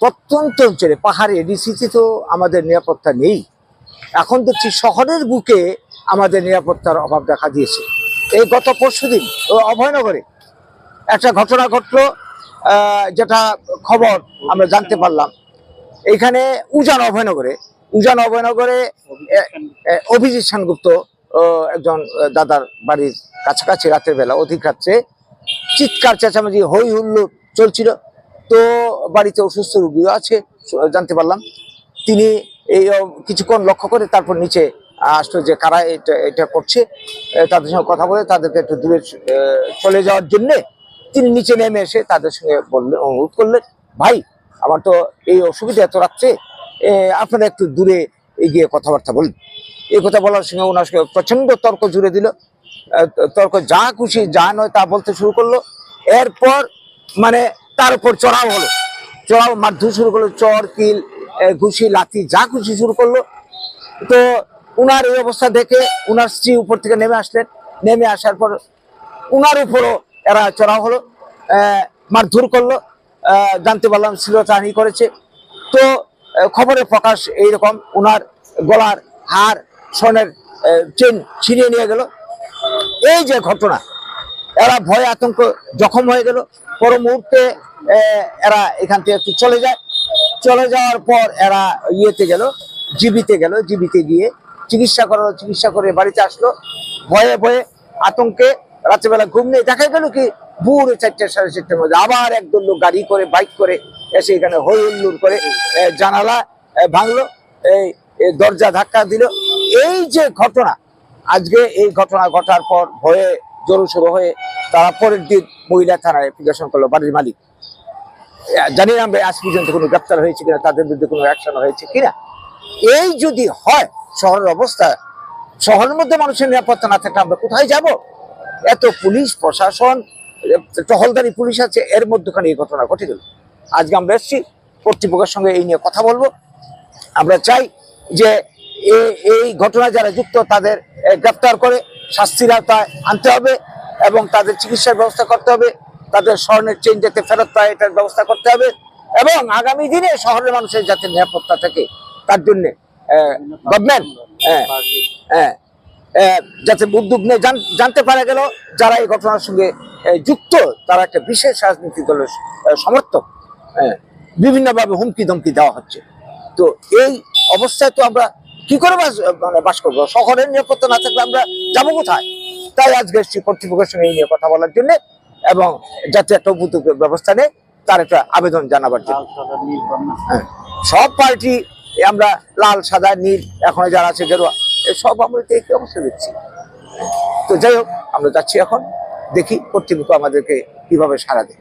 প্রত্যন্ত অঞ্চলে, পাহাড়ে, এডিসিতে তো আমাদের নিরাপত্তা নেই। এখন দেখছি শহরের বুকে আমাদের নিরাপত্তার অভাব দেখা দিয়েছে। এই গত পরশুদিন অভয়নগরে একটা ঘটনা ঘটলো যেটা খবর আমরা জানতে পারলাম। এখানে উজান অভয়নগরে উজান অভয়নগরে অভিজিৎ সেনগুপ্ত একজন দাদার বাড়ির কাছাকাছি রাতের বেলা, অধিক রাত্রে, চিৎকার, চেঁচামেচি হই হুল্লোড় চলছিল। তো বাড়িতে অসুস্থ রোগীও আছে জানতে পারলাম। তিনি এই কিছুক্ষণ লক্ষ্য করে তারপর নিচে আসলো যে কারা এটা এটা করছে। তাদের সঙ্গে কথা বলে তাদেরকে একটু দূরে চলে যাওয়ার জন্যে তিনি নিচে নেমে এসে তাদের সঙ্গে বললেন অনুরোধ করলেন ভাই আমার তো এই অসুবিধা এত এ, আপনারা একটু দূরে এগিয়ে কথাবার্তা বলুন। এই কথা বলার সঙ্গে ওনার সঙ্গে প্রচণ্ড তর্ক জুড়ে দিল। তর্ক যা খুশি যা নয় তা বলতে শুরু করল। এরপর মানে তার উপর চড়াও হলো। চড়াও মারধর শুরু করল চর কিল ঘুষি লাথি যা খুশি শুরু করল। তো উনার এই অবস্থা দেখে উনার স্ত্রী উপর থেকে নেমে আসলেন। নেমে আসার পর উনার উপরও এরা চড়াও হলো মারধর করল জানতে পারলাম শ্লীলতাহানি করেছে। তো আহ, খবরে প্রকাশ এইরকম উনার গলার হার স্বর্ণের চেন ছিনিয়ে নিয়ে গেল। এই যে ঘটনা এরা ভয় আতঙ্ক জখম হয়ে গেল। পর মুহূর্তে এরা এখান থেকে একটু চলে যায়। চলে যাওয়ার পর এরা ইয়েতে গেল, জীবিতে গেল, জীবিতে গিয়ে চিকিৎসা করালো, চিকিৎসা করে বাড়িতে আসলো। ভয়ে ভয়ে আতঙ্কে রাত্রেবেলা ঘুম নেই। দেখা গেল কি, ভোর চারটে, সাড়ে চারটের মধ্যে আবার একদল লোক গাড়ি করে, বাইক করে এসে এখানে হই হুল্লোড় করে জানালা ভাঙলো, এই দরজা ধাক্কা দিল। এই যে ঘটনা, আজকে এই ঘটনা ঘটার পর ভয়ে জোরসোরো হয়ে তারা পরের দিন মহিলা থানায় অ্যাপ্লিকেশন করল, বাড়ির মালিক। জানি না আজ পর্যন্ত কোনো গ্রেপ্তার হয়েছে কিনা, তাদের বিরুদ্ধে কোনো অ্যাকশন হয়েছে কিনা। এই যদি হয়, শহরের অবস্থা, শহরের মধ্যে মানুষের নিরাপত্তা না থাকলে আমরা কোথায় যাব? এত পুলিশ, প্রশাসন, টহলদারি পুলিশ আছে, এর মধ্যখানে এই ঘটনা ঘটে গেল। আজকে আমরা এসেছি, কর্তৃপক্ষের সঙ্গে এই নিয়ে কথা বলব। আমরা চাই যে এই ঘটনা যারা যুক্ত, তাদের গ্রেপ্তার করে শাস্তির আওতায় আনতে হবে এবং তাদের চিকিৎসার ব্যবস্থা করতে হবে। তাদের স্বর্ণের চেন যাতে ফেরত পায় এটার ব্যবস্থা করতে হবে এবং আগামী দিনে শহরের মানুষের যাতে নিরাপত্তা থাকে তার জন্য গভর্নমেন্ট যাতে উদ্যোগ নিয়ে জানতে পারা গেল যারা এই ঘটনার সঙ্গে যুক্ত তারা একটা বিশেষ রাজনীতি দলের সমর্থক হ্যাঁ, বিভিন্নভাবে হুমকি ধমকি দেওয়া হচ্ছে। তো এই অবস্থায় তো আমরা কি করে বাস মানে বাস করব? শহরের নিরাপত্তা না থাকলে আমরা যাব কোথায়? তাই আজকে এসেছি কর্তৃপক্ষের সঙ্গে এই নিয়ে কথা বলার জন্য এবং যাতে একটা উপযুক্ত ব্যবস্থা নেই তার একটা আবেদন জানাবার জন্য। হ্যাঁ। সব পার্টি আমরা লাল সাদা নীল এখন যারা আছে গেরুয়া সব আমরা তো একই অবস্থা দেখছি। তো যাই হোক আমরা যাচ্ছি এখন দেখি কর্তৃপক্ষ আমাদেরকে কীভাবে সারা দেয়।